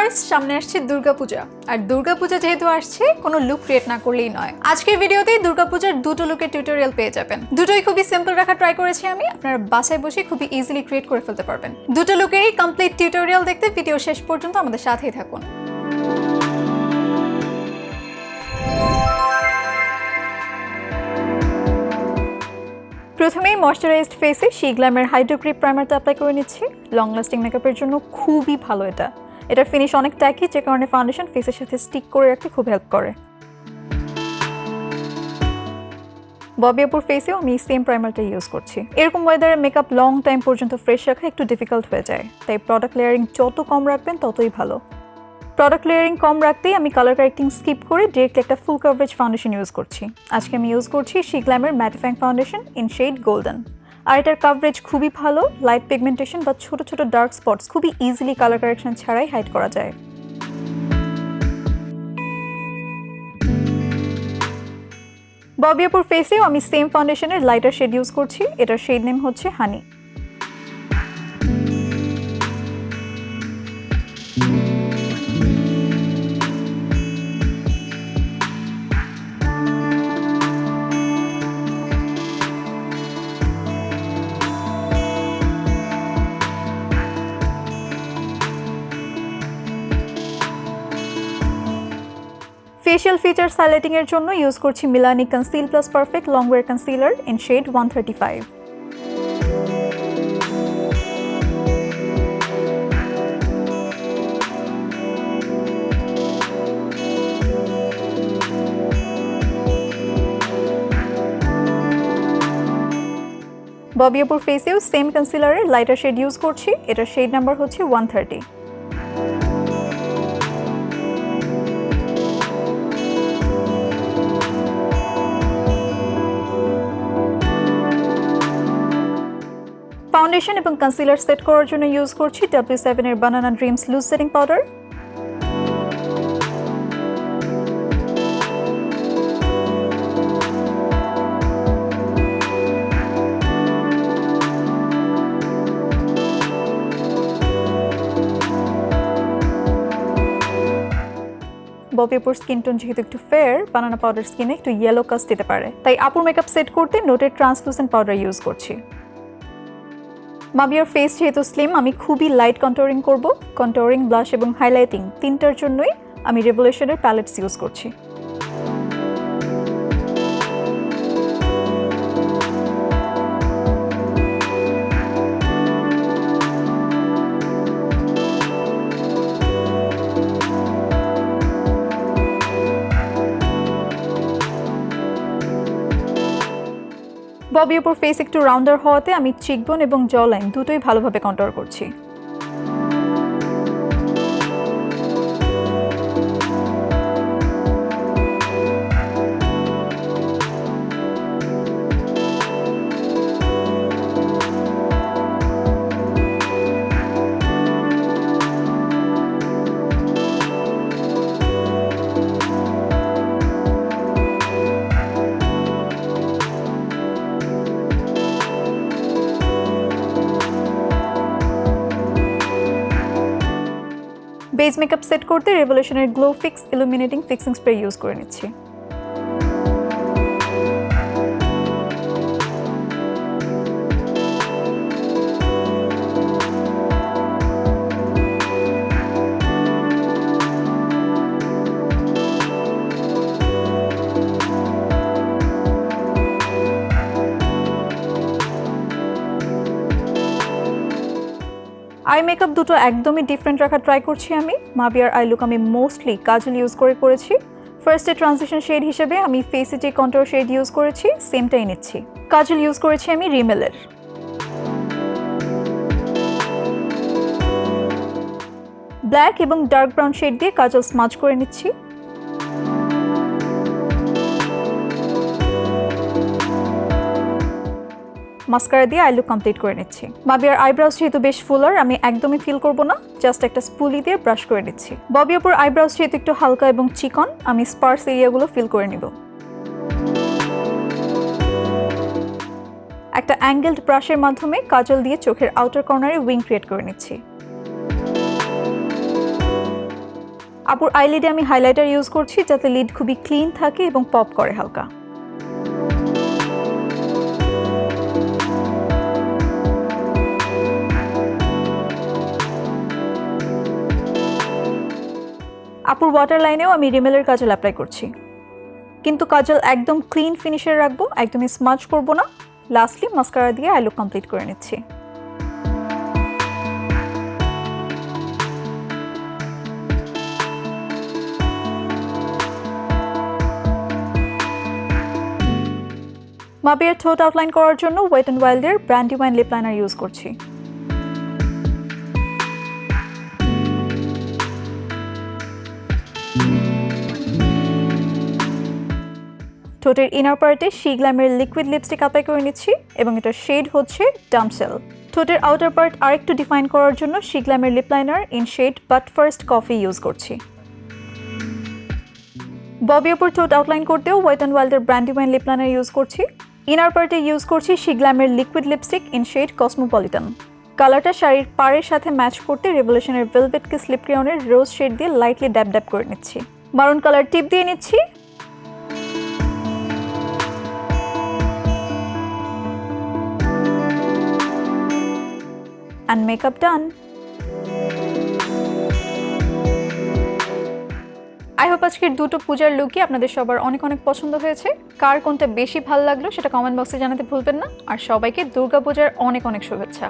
Viewers সামনে আসছে দুর্গাপূজা। আর দুর্গাপূজা যেহেতু আসছে, কোনো লুক ক্রিয়েট না করলেই নয়। আজকের ভিডিওতেই দুর্গাপূজার দুটো লুকের টিউটোরিয়াল পেয়ে যাবেন। দুটোই খুবই সিম্পল রাখা ট্রাই করেছি আমি। আপনারা বাসায় বসে খুবই ইজিলি ক্রিয়েট করে ফেলতে পারবেন। দুটো লুকেরই কমপ্লিট টিউটোরিয়াল দেখতে ভিডিও শেষ পর্যন্ত আমাদের সাথেই থাকুন। প্রথমেই ময়শ্চারাইজড ফেসে শি গ্ল্যামের হাইড্রোক্রিপ প্রাইমারটা অ্যাপ্লাই করে নিচ্ছি। লং লাস্টিং মেকআপের জন্য খুবই ভালো এটা। এটার ফিনিশ অনেক ট্যাকি যে কারণে ফাউন্ডেশন ফেসের সাথে স্টিক করে রাখতে খুব হেল্প করে। ববি আপুর ফেসেও আমি সেম প্রাইমারটা ইউজ করছি। এরকম ওয়েদারে মেকআপ লং টাইম পর্যন্ত ফ্রেশ রাখা একটু ডিফিকাল্ট হয়ে যায়। তাই প্রোডাক্ট লেয়ারিং যত কম রাখবেন ততই ভালো। প্রোডাক্ট লেয়ারিং কম রাখতেই আমি কালার কারেক্টিং স্কিপ করে ডিরেক্টলি একটা ফুল কভারেজ ফাউন্ডেশন ইউজ করছি। আজকে আমি ইউজ করছি she গ্ল্যামের mattifying foundation in shade golden আর এটার কাভারেজ খুবই ভালো লাইট পিগমেন্টেশন বা ছোট ছোট ডার্ক স্পটস খুবই ইজিলি কালার কারেকশন ছাড়াই হাইড করা যায়। ববিয়াপুর ফেসেও আমি সেম ফাউন্ডেশনের লাইটার শেড ইউজ করছি, এটার শেড নেম হচ্ছে হানি ফেশিয়াল ফিচার হাইলাইটিং এর জন্য ইউজ করছি Milani conceal plus perfect long wear concealer in shade one thirty five Bobby আপুর ফেসেও সেম কনসিলারের লাইটার শেড ইউজ করছি। এটার শেড নাম্বার হচ্ছে ওয়ান থার্টি ফাউন্ডেশন এবং কনসিলার সেট করার জন্য ইউজ করছি ডাব্লিউ সেভেনের banana dreams loose setting powder Bobby skin tone যেহেতু একটু ফেয়ার বানানা পাউডার স্কিনে একটু ইয়েলো কাস্ট দিতে পারে। তাই আপুর মেকআপ সেট করতে নোটের ট্রান্সলুসেন্ট পাউডার ইউজ করছি। মাবিয়ার ফেস যেহেতু স্লিম আমি খুবই লাইট কন্ট্রোরিং করব। কন্ট্রোরিং ব্লাশ এবং হাইলাইটিং তিনটার জন্যই আমি রেভলিউশনের প্যালেটস ইউজ করছি। ববি উপর ফেস একটু রাউন্ডার হওয়াতে আমি চিকবোন এবং জল লাইন দুটোই ভালোভাবে কন্ট্রোল করছি বেস মেকআপ সেট করতে রেভলিউশনের glow fix illuminating fixing spray use করে নিচ্ছি। মেকআপ দুটো একদমই ডিফারেন্ট রাখার ট্রাই করছি আমি। মাবিয়ার আই লুক আমি মোস্টলি কাজল ইউজ করে করেছি। ফার্স্টে ট্রানজিশন শেড হিসেবে আমি ফেসে যে কন্ট্রোল শেড ইউজ করেছি সেমটাই নিচ্ছি। কাজল ইউজ করেছি আমি রিমেলের। ব্ল্যাক এবং ডার্ক ব্রাউন শেড দিয়ে কাজল স্মাচ করে নিচ্ছি। মাস্কারা দিয়ে আই লুক কমপ্লিট করে নিচ্ছি। মাবিয়ার আইব্রাউজ যেহেতু বেশ ফুলার, আমি একদমই ফিল করব না, জাস্ট একটা স্পুলি দিয়ে ব্রাশ করে নিচ্ছি। ববি অপুর আইব্রাউজ যেহেতু একটু হালকা এবং চিকন, আমি স্পার্স এরিয়াগুলো ফিল করে নিব। একটা অ্যাঙ্গেলড ব্রাশের মাধ্যমে কাজল দিয়ে চোখের আউটার কর্নারে উইং ক্রিয়েট করে নিচ্ছি। আপুর আইলিডে আমি হাইলাইটার ইউজ করছি, যাতে লিড খুবই ক্লিন থাকে এবং পপ করে হালকা। আপুর ওয়াটার লাইনেও আমি রিমেলের কাজল অ্যাপ্লাই করছি। কিন্তু কাজল একদম ক্লিন ফিনিশের রাখব, একদমই স্মাচ করব না। লাস্টলি মাস্কারা দিয়ে আই লুক কমপ্লিট করে নিচ্ছি। মাবিয়ার ঠোঁট আউটলাইন করার জন্য wet and ওয়াইল্ডের brandy wine lip liner use করছি। ঠোঁটের ইনার পার্টে শি গ্ল্যামের লিকুইড লিপস্টিক অ্যাপ্লাই করে নিচ্ছি এবং এটার শেড হচ্ছে ডামসেল ঠোঁটের আউটার পার্ট আরেকটু ডিফাইন করার জন্য she গ্ল্যামের lip liner in shade but first coffee use করছি। ববি ওপর ঠোঁট আউটলাইন করতেও wet and ওয়াইল্ডের brandy wine lip liner use করছি। ইনার পার্টে ইউজ করছি she গ্ল্যামের liquid lipstick in shade cosmopolitan কালারটা শাড়ির পাড়ের সাথে ম্যাচ করতে রেভলিউশনের ভেলভেট কিস ক্রেয়নের রোজ শেড দিয়ে লাইটলি ড্যাব ড্যাব করে নিচ্ছি। মারুন কালার টিপ দিয়ে নিচ্ছি। And makeup done. I hope আজকের দুটো পূজার লুকই আপনাদের সবার অনেক অনেক পছন্দ হয়েছে। কার কোনটা বেশি ভালো লাগল সেটা কমেন্ট বক্সে জানাতে ভুলবেন না। আর সবাইকে দুর্গা পূজার অনেক অনেক শুভেচ্ছা।